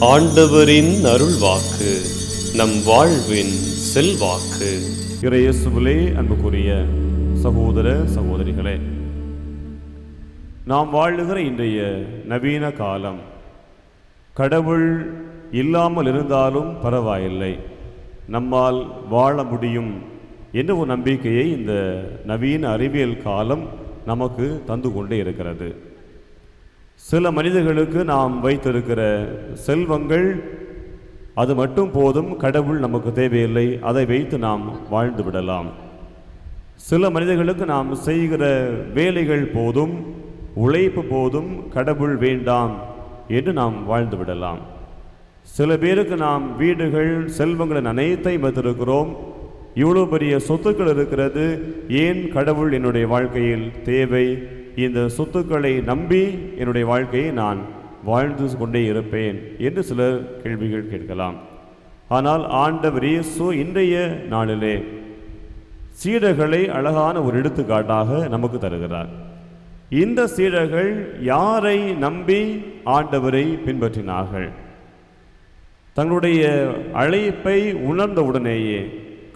ஆண்டவரின் அருள்வாக்கு நம் வாழ்வின் செல்வாக்கு. இறையசுவிலே அன்புக்குரிய சகோதர சகோதரிகளே நாம் வாழுகிற இன்றைய நவீன காலம் கடவுள் இல்லாமல் இருந்தாலும் பரவாயில்லை. நம்மால் வாழ முடியும் என்ற ஒரு நம்பிக்கையை இந்த நவீன அறிவியல் காலம் நமக்கு தந்து கொண்டே இருக்கிறது. சில மனிதர்களுக்கு நாம் வைத்திருக்கிற செல்வங்கள் அது மட்டும் போதும் கடவுள் நமக்கு தேவையில்லை அதை வைத்து நாம் வாழ்ந்து விடலாம். சில மனிதர்களுக்கு நாம் செய்கிற வேலைகள் போதும் உழைப்பு போதும் கடவுள் வேண்டாம் என்று நாம் வாழ்ந்து விடலாம். சில பேருக்கு நாம் வீடுகள் செல்வங்களின் அனைத்தையும் வைத்திருக்கிறோம் இவ்வளோ பெரிய சொத்துக்கள் இருக்கிறது. ஏன் கடவுள் என்னுடைய வாழ்க்கையில் தேவை? இந்த சொத்துக்களை நம்பி என்னுடைய வாழ்க்கையை நான் வாழ்ந்து கொண்டே இருப்பேன் என்று சிலர் கேள்விகள் கேட்கலாம். ஆனால் ஆண்டவர் இயேசு இன்றைய நாளிலே சீடர்களை அழகான ஒரு எடுத்துக்காட்டாக நமக்கு தருகிறார். இந்த சீடர்கள் யாரை நம்பி ஆண்டவரை பின்பற்றினார்கள்? தங்களுடைய அழைப்பை உணர்ந்த உடனேயே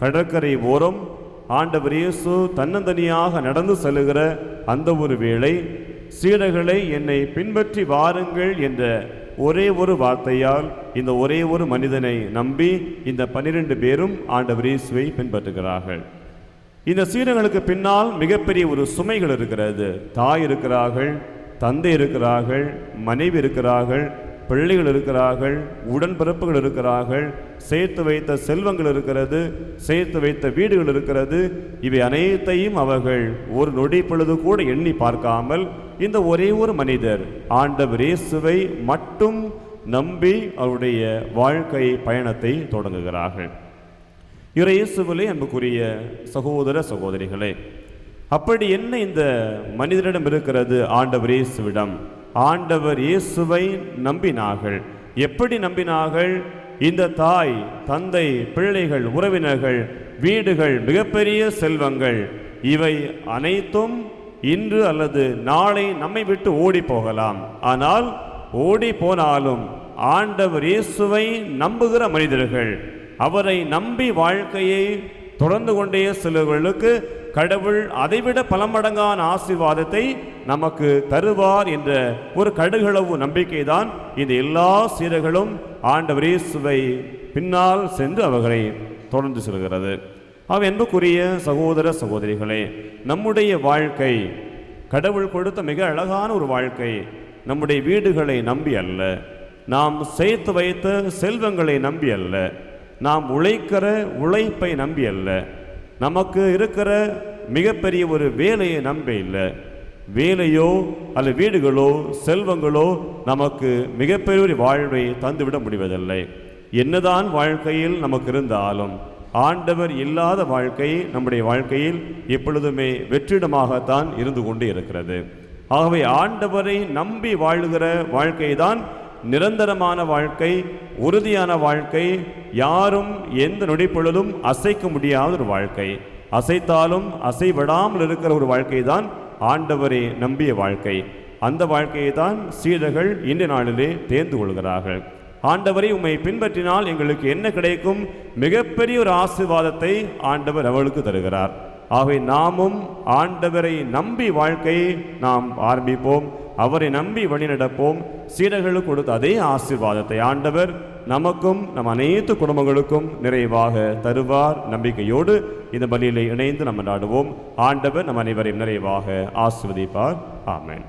கடற்கரை ஓரம் ஆண்டவர் இயேசு தன்னந்தனியாக நடந்து செல்லுகிற அந்த ஒரு வேளை சீடர்களை என்னை பின்பற்றி வாருங்கள் என்ற ஒரே ஒரு வார்த்தையால் இந்த ஒரே ஒரு மனிதனை நம்பி இந்த பன்னிரண்டு பேரும் ஆண்டவர் இயேசுவை பின்பற்றுகிறார்கள். இந்த சீடர்களுக்கு பின்னால் மிகப்பெரிய ஒரு சுமைகள் இருக்கிறது. தாய் இருக்கிறார்கள் தந்தை இருக்கிறார்கள் மனைவி இருக்கிறார்கள் பிள்ளைகள் இருக்கிறார்கள் உடன்பிறப்புகள் இருக்கிறார்கள் சேர்த்து வைத்த செல்வங்கள் இருக்கிறது சேர்த்து வைத்த வீடுகள் இருக்கிறது. இவை அனைத்தையும் அவர்கள் ஒரு நொடி பொழுது கூட எண்ணி பார்க்காமல் இந்த ஒரே ஒரு மனிதர் ஆண்டவர் இயேசுவை மட்டும் நம்பி அவருடைய வாழ்க்கை பயணத்தை தொடங்குகிறார்கள். இறையேசுவிலே அன்புக்குரிய சகோதர சகோதரிகளே அப்படி என்ன இந்த மனிதரிடம் இருக்கிறது ஆண்டவர் இயேசுவிடம்? ஆண்டவர் இயேசுவை நம்பினார்கள். எப்படி நம்பினார்கள்? இந்த தாய் தந்தை பிள்ளைகள் உறவினர்கள் வீடுகள் மிகப்பெரிய செல்வங்கள் இவை அனைத்தும் இன்று அல்லது நாளை நம்மை விட்டு ஓடி போகலாம். ஆனால் ஓடி போனாலும் ஆண்டவர் இயேசுவை நம்புகிற மனிதர்கள் அவரை நம்பி வாழ்க்கையை தொடர்ந்து கொண்டே செல்வர்களுக்கு கடவுள் அதைவிட பல மடங்கான ஆசீர்வாதத்தை நமக்கு தருவார் என்ற ஒரு கடுகளவு நம்பிக்கை தான் இந்த எல்லா சீரர்களும் ஆண்டவர் இயேசுவை பின்னால் சென்று அவர்களை தொடர்ந்து செல்கிறது. அவ என்புக்குரிய சகோதர சகோதரிகளே நம்முடைய வாழ்க்கை கடவுள் கொடுத்த மிக அழகான ஒரு வாழ்க்கை நம்முடைய வீடுகளை நம்பி அல்ல. நாம் சேர்த்து வைத்த செல்வங்களை நம்பி அல்ல. நாம் உழைக்கிற உழைப்பை நம்பி அல்ல. நமக்கு இருக்கிற மிகப்பெரிய ஒரு வேலையை நம்பி இல்லை. வேலையோ அல்ல வீடுகளோ செல்வங்களோ நமக்கு மிகப்பெரிய ஒரு வாழ்வை தந்துவிட முடிவதில்லை. என்னதான் வாழ்க்கையில் நமக்கு இருந்தாலும் ஆண்டவர் இல்லாத வாழ்க்கை நம்முடைய வாழ்க்கையில் எப்பொழுதுமே வெற்றிடமாகத்தான் இருந்து கொண்டு இருக்கிறது. ஆகவே ஆண்டவரை நம்பி வாழுகிற வாழ்க்கை தான் நிரந்தரமான வாழ்க்கை உறுதியான வாழ்க்கை யாரும் எந்த நொடிப்பொழுதும் அசைக்க முடியாத ஒரு வாழ்க்கை. அசைத்தாலும் அசைவிடாமல் இருக்கிற ஒரு வாழ்க்கை தான் ஆண்டவரை நம்பிய வாழ்க்கை. அந்த வாழ்க்கையை தான் சீடர்கள் இன்றைய நாளிலே தேர்ந்து கொள்கிறார்கள். ஆண்டவரை உம்மை பின்பற்றினால் எங்களுக்கு என்ன கிடைக்கும்? மிகப்பெரிய ஒரு ஆசீர்வாதத்தை ஆண்டவர் அவளுக்கு தருகிறார். ஆகவே நாமும் ஆண்டவரை நம்பி வாழ்க்கையை நாம் ஆரம்பிப்போம். அவரை நம்பி வழிநடப்போம் சீடர்களுக்கு கொடுத்த அதே ஆசீர்வாதத்தை ஆண்டவர் நமக்கும் நம் அனைத்து குடும்பங்களுக்கும் நிறைவாக தருவார். நம்பிக்கையோடு இந்த பலியிலே இணைந்து நம்ம நாடுவோம். ஆண்டவர் நம் அனைவரையும் நிறைவாக ஆசிர்வதிப்பார். ஆமேன்.